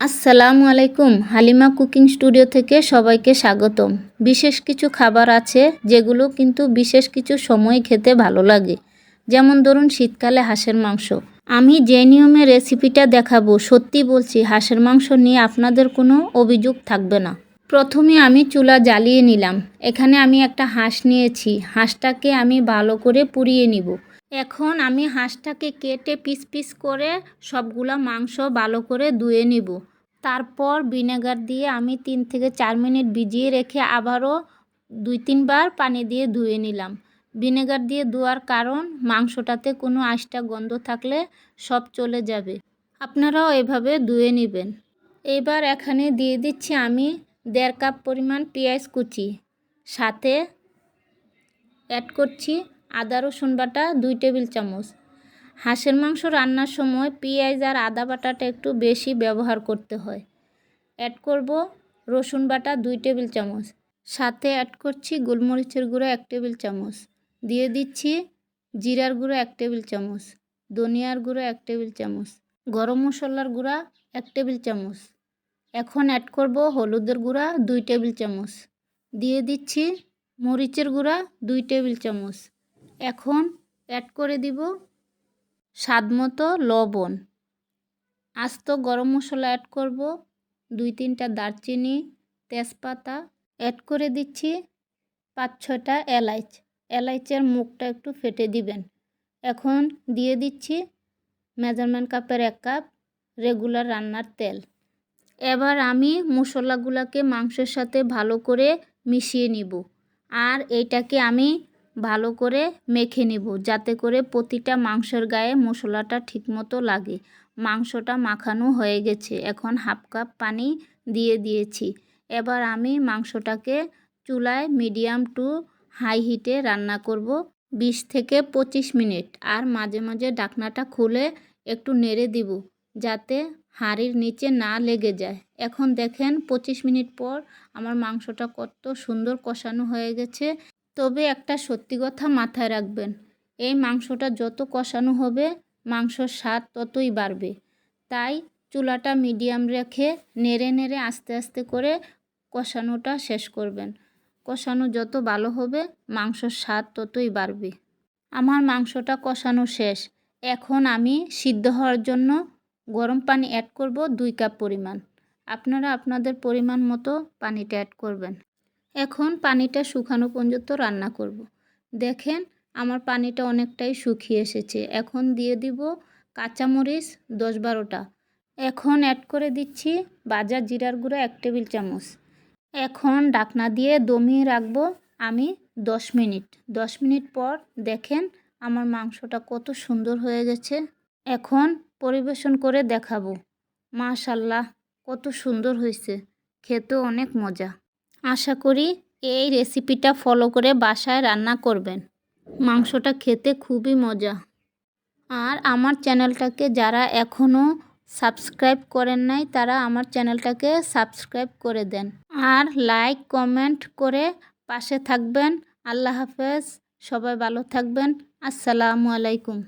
আসসালামু আলাইকুম, Halima cooking studio থেকে সবাইকে স্বাগতম। বিশেষ কিছু খাবার আছে যেগুলো কিন্তু বিশেষ কিছু সময় খেতে ভালো লাগে। যেমন ধরুন শীতকালে হাঁসের মাংস। আমি যে নিয়মে রেসিপিটা দেখাবো, সত্যি বলছি হাঁসের মাংস নিয়ে আপনাদের কোনো অভিযোগ থাকবে না। প্রথমে আমি চুলা জ্বালিয়ে নিলাম। এখানে আমি একটা হাঁস নিয়েছি। হাঁসটাকে আমি ভালো করে পুড়িয়ে নিব। এখন আমি হাঁসটাকে কেটে পিস পিস করে সবগুলা মাংস ভালো করে ধুয়ে নিব। তারপর ভিনেগার দিয়ে আমি তিন থেকে চার মিনিট ভিজিয়ে রেখে আবারও দুই তিনবার পানি দিয়ে ধুয়ে নিলাম। ভিনেগার দিয়ে ধোয়ার কারণ মাংসটাতে কোনো আষ্টা গন্ধ থাকলে সব চলে যাবে। আপনারাও এভাবে ধুয়ে নেবেন। এবার এখানে দিয়ে দিচ্ছি আমি দেড় কাপ পরিমাণ পেঁয়াজ কুচি। সাথে অ্যাড করছি আদা, রসুন বাটা, দুই টেবিল চামচ। হাঁসের মাংস রান্নার সময় পেঁয়াজ আর আদা বাটাটা একটু বেশি ব্যবহার করতে হয়। অ্যাড করব রসুন বাটা, দুই টেবিল চামচ। সাথে অ্যাড করছি গোলমরিচের গুঁড়ো, এক টেবিল চামচ। দিয়ে দিচ্ছি জিরার গুঁড়ো, এক টেবিল চামচ। ধনিয়ার গুঁড়ো, এক টেবিল চামচ। গরম মশলার গুঁড়া, এক টেবিল চামচ। এখন অ্যাড করব হলুদের গুঁড়া, দুই টেবিল চামচ। দিয়ে দিচ্ছি মরিচের গুঁড়া, দুই টেবিল চামচ। এখন অ্যাড করে দিব স্বাদমতো লবণ। আস্ত গরম মশলা অ্যাড করব, দুই তিনটা দারচিনি, তেজপাতা অ্যাড করে দিচ্ছি, পাঁচ ছটা এলাচ এলাচের মুখটা একটু ফেটে দিবেন। এখন দিয়ে দিচ্ছি মেজারমেন্ট কাপের এক কাপ রেগুলার রান্নার তেল। এবার আমি মশলাগুলোকে মাংসের সাথে ভালো করে মিশিয়ে নিব। আর এইটাকে আমি ভালো করে মেখে নেব, যাতে করে প্রতিটা মাংসের গায়ে মশলাটা ঠিকমতো লাগে। মাংসটা মাখানো হয়ে গেছে, এখন হাফ কাপ পানি দিয়ে দিয়েছি। এবার আমি মাংসটাকে চুলায় মিডিয়াম টু হাই হিটে রান্না করব বিশ থেকে পঁচিশ মিনিট, আর মাঝে মাঝে ডাকনাটা খুলে একটু নেড়ে দিব, যাতে হাঁড়ির নিচে না লেগে যায়। এখন দেখেন, পঁচিশ মিনিট পর আমার মাংসটা কত সুন্দর কষানো হয়ে গেছে। তবে একটা সত্যি কথা মাথায় রাখবেন, এই মাংসটা যত কষানো হবে, মাংসর স্বাদ ততই বাড়বে। তাই চুলাটা মিডিয়াম রেখে নেড়ে নেড়ে আস্তে আস্তে করে কষানোটা শেষ করবেন। কষানো যত ভালো হবে, মাংসর স্বাদ ততই বাড়বে। আমার মাংসটা কষানো শেষ। এখন আমি সিদ্ধ হওয়ার জন্য গরম পানি অ্যাড করব দুই কাপ পরিমাণ। আপনারা আপনাদের পরিমাণ মতো পানিটা অ্যাড করবেন। এখন পানিটা শুকানো পর্যন্ত রান্না করব। দেখেন, আমার পানিটা অনেকটাই শুকিয়ে এসেছে। এখন দিয়ে দিব কাঁচামরিচ দশ বারোটা। এখন অ্যাড করে দিচ্ছি বাজার জিরার গুঁড়ো এক টেবিল চামচ। এখন ডাকনা দিয়ে দমিয়ে রাখব আমি দশ মিনিট। দশ মিনিট পর দেখেন আমার মাংসটা কত সুন্দর হয়ে গেছে। এখন পরিবেশন করে দেখাবো। মাশাল্লাহ, কত সুন্দর হয়েছে। খেতেও অনেক মজা। আশা করি এই রেসিপিটা ফলো করে বাসায় রান্না করবেন। মাংসটা খেতে খুবই মজা। আর আমার চ্যানেলটাকে যারা এখনও সাবস্ক্রাইব করেন নাই, তারা আমার চ্যানেলটাকে সাবস্ক্রাইব করে দেন। আর লাইক, কমেন্ট করে পাশে থাকবেন। আল্লাহ হাফেজ। সবাই ভালো থাকবেন। আসসালামু আলাইকুম।